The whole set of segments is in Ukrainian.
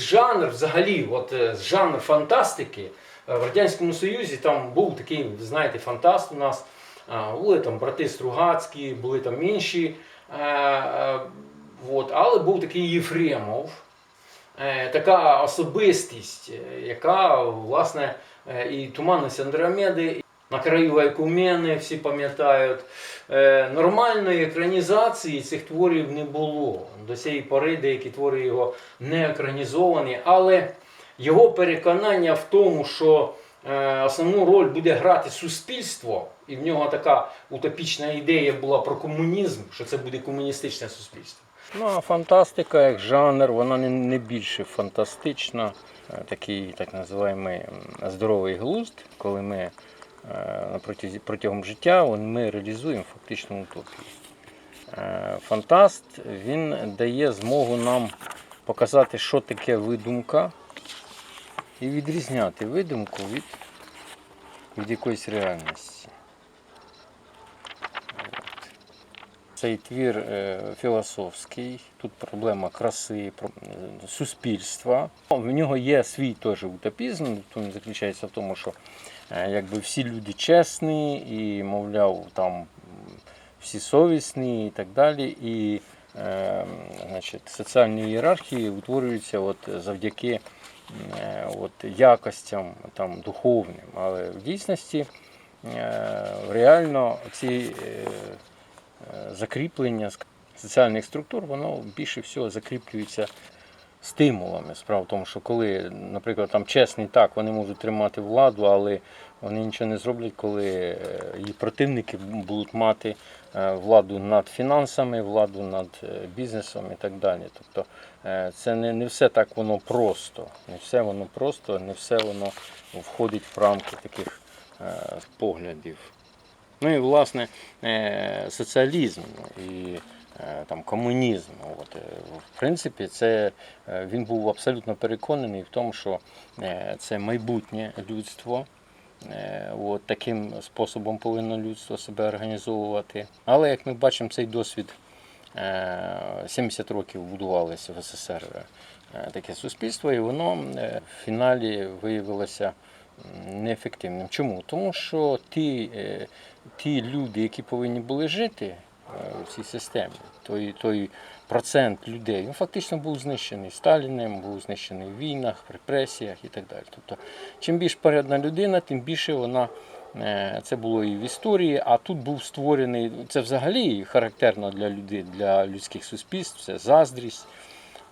Жанр взагалі, от е, жанр фантастики е, в Радянському Союзі там був такий, знаєте, фантаст у нас. Були там брати Стругацькі, були там інші. Е, от, але був такий Єфремов, така особистість, яка, власне, і Туманність Андромеди, на краю Айкумени, всі пам'ятають. Е, Нормальної екранізації цих творів не було. До цієї пори деякі твори його не екранізовані, але його переконання в тому, що е, основну роль буде грати суспільство, і в нього така утопічна ідея була про комунізм, що це буде комуністичне суспільство. Ну а фантастика як жанр, вона не, не більше фантастична, Е, такий так називаємо здоровий глузд, коли ми протягом життя ми реалізуємо фактично утопію. Е, Фантаст він дає змогу нам показати, що таке видумка, і відрізняти видумку від, від якоїсь реальності. От. Цей твір е, філософський, тут проблема краси, е, суспільства. В нього є свій теж утопізм, він заключається в тому, що е, якби всі люди чесні і, мовляв, там всі совісні і так далі. І значить, соціальні ієрархії утворюються от завдяки от, якостям там, духовним. Але в дійсності реально ці закріплення соціальних структур, воно більше всього закріплюється стимулами. Справа в тому, що коли, наприклад, там чесний так, вони можуть тримати владу, але вони нічого не зроблять, коли е, її противники будуть мати е, владу над фінансами, владу над е, бізнесом і так далі. Тобто е, це не, не все так воно просто. Не все воно просто, не все воно входить в рамки таких е, поглядів. Ну і власне е, соціалізм і е, там, комунізм. От, е, в принципі, це, він був абсолютно переконаний в тому, що це майбутнє людство. От, таким способом повинно людство себе організовувати. Але як ми бачимо, цей досвід е, 70 років будувалося в СССР таке суспільство, і воно в фіналі виявилося неефективним. Чому? Тому що ті, е, ті люди, які повинні були жити е, в цій системі, той, той процент людей, він фактично був знищений Сталіним, був знищений в війнах, репресіях і так далі. Тобто, чим більш порядна людина, тим більше вона. е, Це було і в історії, а тут був створений. Це взагалі характерно для людей, для людських суспільств, це заздрість.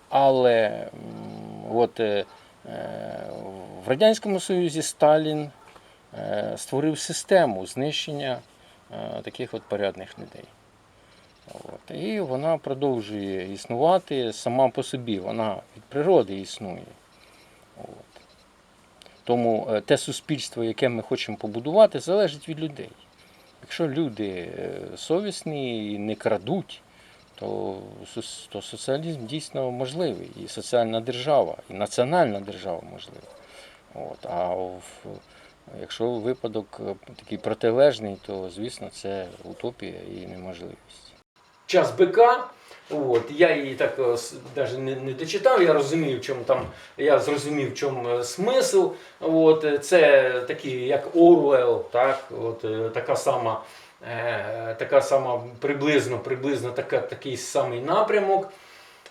Але от, е, е, в Радянському Союзі Сталін е, створив систему знищення е, таких от порядних людей. От. І вона продовжує існувати сама по собі, вона від природи існує. От. Тому е, те суспільство, яке ми хочемо побудувати, залежить від людей. Якщо люди совісні і не крадуть, то, то соціалізм дійсно можливий, і соціальна держава, і національна держава можлива. От. А в, якщо випадок е, такий протилежний, то звісно це утопія і неможливість. Час бика. От, я її так навіть не, не дочитав, я розумію, в чому там, я зрозумів, в чому е, смисл. От, е, це такі, як Оруел, так, от, е, така сама, е, така сама приблизно, приблизно така, такий самий напрямок.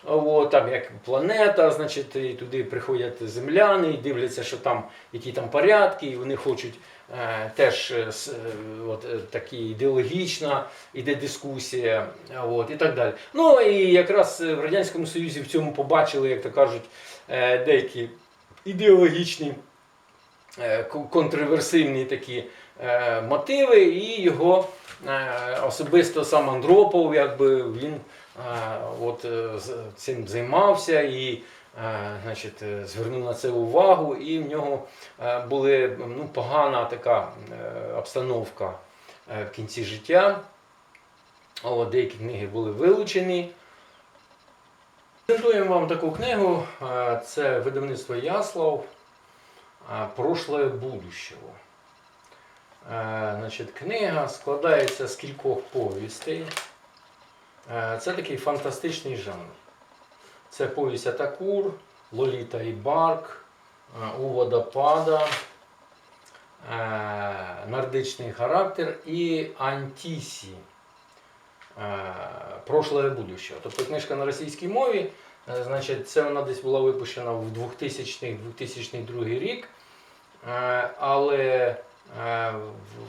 От, там як планета, значить, і туди приходять земляни і дивляться, що там які там порядки, і вони хочуть е, теж е, е, от, е, такі ідеологічна іде дискусія, от, і так далі. Ну і якраз в Радянському Союзі в цьому побачили, як то кажуть, е, деякі ідеологічні е, контроверсивні такі е, мотиви, і його е, особисто сам Андропов, якби він от, е, цим займався і е, значить, е, звернув на це увагу, і в нього були ну, погана така обстановка в кінці життя. От, деякі книги були вилучені. Презентуємо вам таку книгу. Це видавництво Яслав е, Прошлое будущего. Значить, книга складається з кількох повістей. Е, Це такий фантастичний жанр. Це повість Атакур, Лоліта і Барк, е, У водопада, е, Нордичний характер і Антісі. Прошлое і будуще. Тобто книжка на російській мові. Значить, це вона десь була випущена в 2000-2002 рік. Але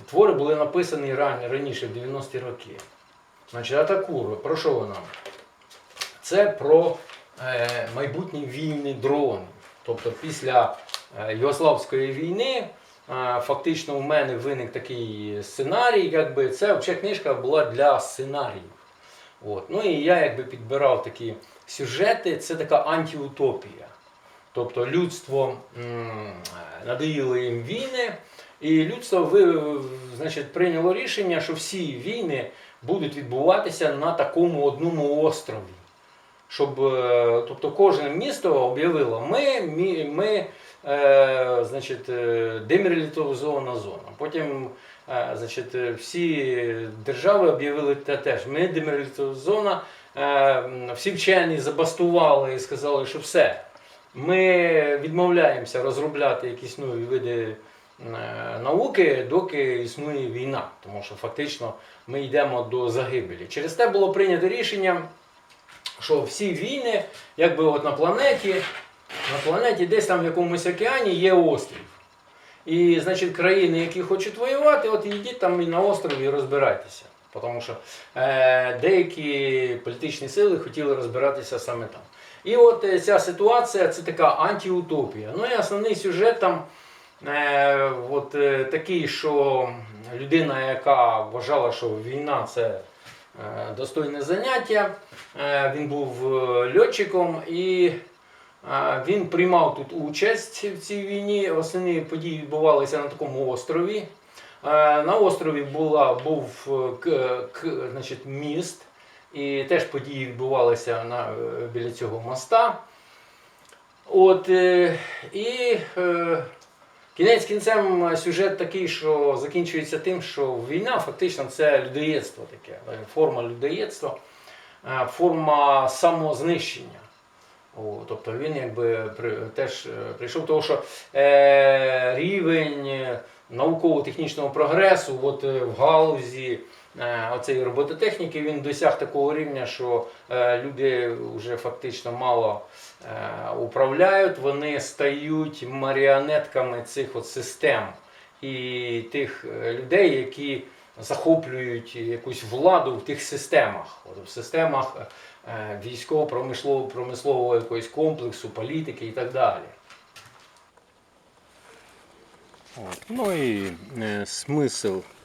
твори були написані раніше, в 90-ті роки. Значить, Атакур, про що вона? Це про е, майбутні війни дронів. Тобто після е, Югославської війни е, фактично у мене виник такий сценарій, якби це взагалі книжка була для сценаріїв. От. Ну і я якби підбирав такі сюжети, це така антиутопія. Тобто людство м, надоїло їм війни, і людство ви, значить, прийняло рішення, що всі війни будуть відбуватися на такому одному острові. Щоб е, тобто кожне місто об'явило, ми, мі- ми е, значить, е, демілітаризована зона. Потім е, значить, е, всі держави об'явили те теж, ми демілітаризована. Е, Всі вчені забастували і сказали, що все. Ми відмовляємося розробляти якісь нові види науки, доки існує війна, тому що фактично ми йдемо до загибелі. Через те було прийнято рішення, що всі війни, якби от на планеті, на планеті десь там в якомусь океані є острів. І, значить, країни, які хочуть воювати, от йдіть там і на острові і розбирайтеся. Тому що е, деякі політичні сили хотіли розбиратися саме там. І от е, ця ситуація це така антиутопія. Ну і основний сюжет там е, от, е, такий, що людина, яка вважала, що війна це е, достойне заняття, він був льотчиком і він приймав тут участь в цій війні. Основні події відбувалися на такому острові. На острові була, був к, к, значить, міст, і теж події відбувалися на, біля цього моста. От, і е, кінець кінцем сюжет такий, що закінчується тим, що війна фактично це людоєдство таке, форма людоєдства, форма самознищення. О, тобто він якби теж е, прийшов того, що е, рівень е, науково-технічного прогресу от, е, в галузі оцеї робототехніки він досяг такого рівня, що е, люди вже фактично мало е, управляють, вони стають маріонетками цих от систем і тих е, людей, які захоплюють якусь владу в тих системах, от, в системах е, військово-промислового промислового якогось комплексу, політики і так далі. От. Ну і е, смисл е,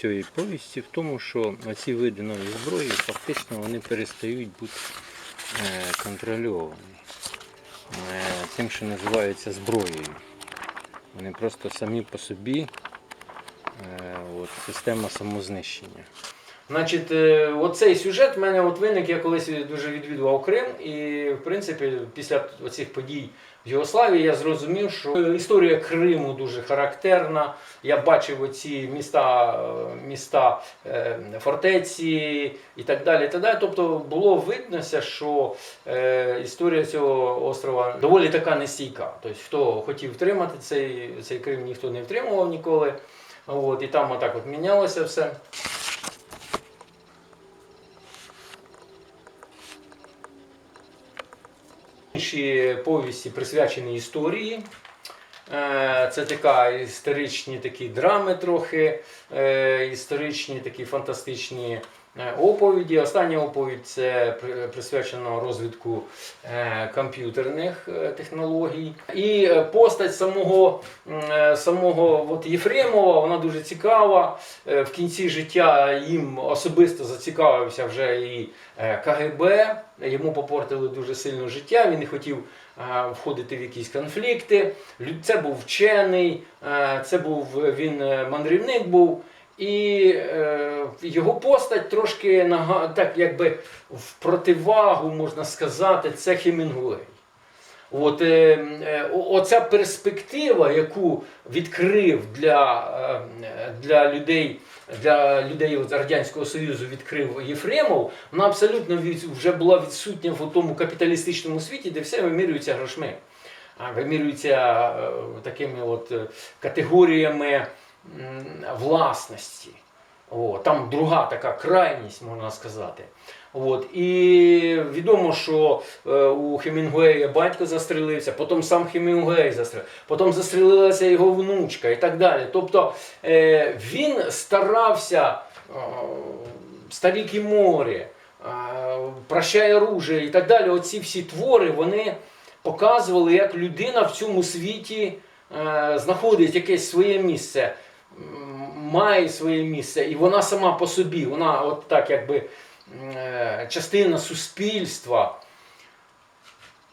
цієї повісті в тому, що ці види нової зброї фактично вони перестають бути е, контрольовані е, тим, що називається зброєю. Вони просто самі по собі е, от, система самознищення. Значить, е, оцей сюжет в мене от виник, я колись дуже відвідував Крим, і в принципі після цих подій в Югославії я зрозумів, що історія Криму дуже характерна. Я бачив оці міста, е, міста е, фортеці і так далі. і далі. Тобто було виднося, що історія цього острова доволі така нестійка. Тобто, хто хотів втримати цей, цей Крим, ніхто не втримував ніколи. От, і там отак от мінялося все. Інші повісті присвячені історії. Е, Це така історичні такі драми трохи, е, історичні такі фантастичні оповіді. Остання оповідь це при- присвячена розвитку е, комп'ютерних е, технологій. І е, постать самого, е, самого от Єфремова, вона дуже цікава. Е, В кінці життя їм особисто зацікавився вже і е, КГБ. Йому попортили дуже сильно життя. Він не хотів е, входити в якісь конфлікти. Це був вчений, е, це був він е, мандрівник був. І е, його постать трошки так якби в противагу, можна сказати, це Хемінгуей. От, е, е, оця перспектива, яку відкрив для, е, для людей, для людей от Радянського Союзу відкрив Єфремов, вона абсолютно від, вже була відсутня в тому капіталістичному світі, де все вимірюється грошми. Вимірюється е, такими от е, категоріями власності. О, там друга така крайність, можна сказати. От. І відомо, що е, у Хемінгуея батько застрелився, потім сам Хемінгуей застрелив, потім застрелилася його внучка і так далі. Тобто е, він старався е, Старіки море, Прощай оружие і так далі. Оці всі твори вони показували, як людина в цьому світі знаходить якесь своє місце, має своє місце, і вона сама по собі, вона от так якби е, частина суспільства.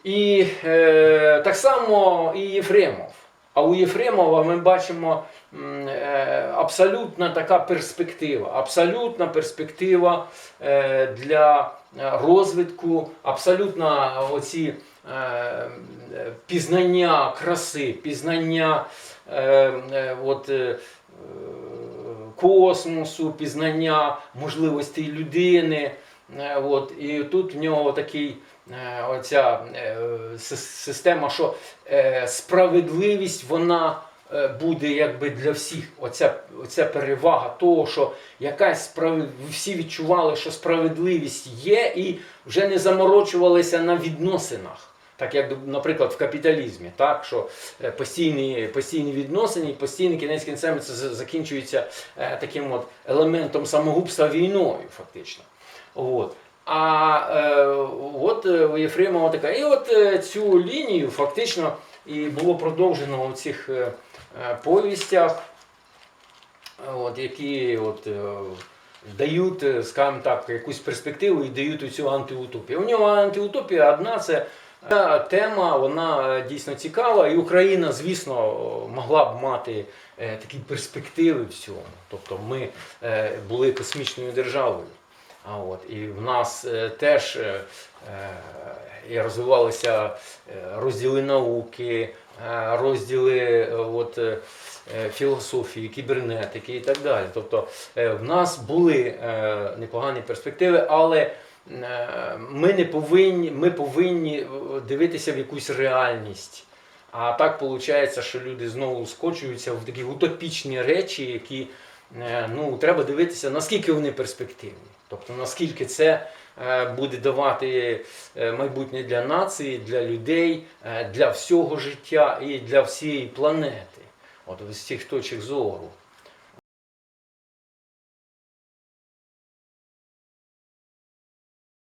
І е, так само і Єфремов. А у Єфремова ми бачимо е, абсолютна така перспектива, абсолютна перспектива е, для розвитку, абсолютно оці е, пізнання краси, пізнання е, е, от, е, космосу, пізнання можливостей людини. Е, От, і тут в нього такий е, оця е, система, що е, справедливість вона е, буде якби для всіх. Оця, оця перевага того, що якась справ... всі відчували, що справедливість є, і вже не заморочувалися на відносинах. Так як, наприклад, в капіталізмі, так, що е, постійні, постійні відносини, і постійний кінець кінцем це закінчується е, таким от елементом самогубства війною, фактично. От. А е, от е, у Єфремова така. І от цю лінію фактично і було продовжено у цих повістях, от, які от, дають, скажімо так, якусь перспективу і дають цю антиутопію. У нього антиутопія одна це. Ця тема вона е, дійсно цікава, і Україна, звісно, могла б мати е, такі перспективи в цьому. Тобто ми е, були космічною державою. А от, і в нас теж і розвивалися розділи науки, розділи от, філософії, кібернетики і так далі. Тобто в нас були непогані перспективи, але ми не повинні, ми повинні е, дивитися в якусь реальність. А так виходить, що люди знову скочуються в такі утопічні речі, які е, ну, треба дивитися, наскільки вони перспективні. Тобто наскільки це е, буде давати майбутнє для нації, для людей, для всього життя і для всієї планети. От з цих точок зору.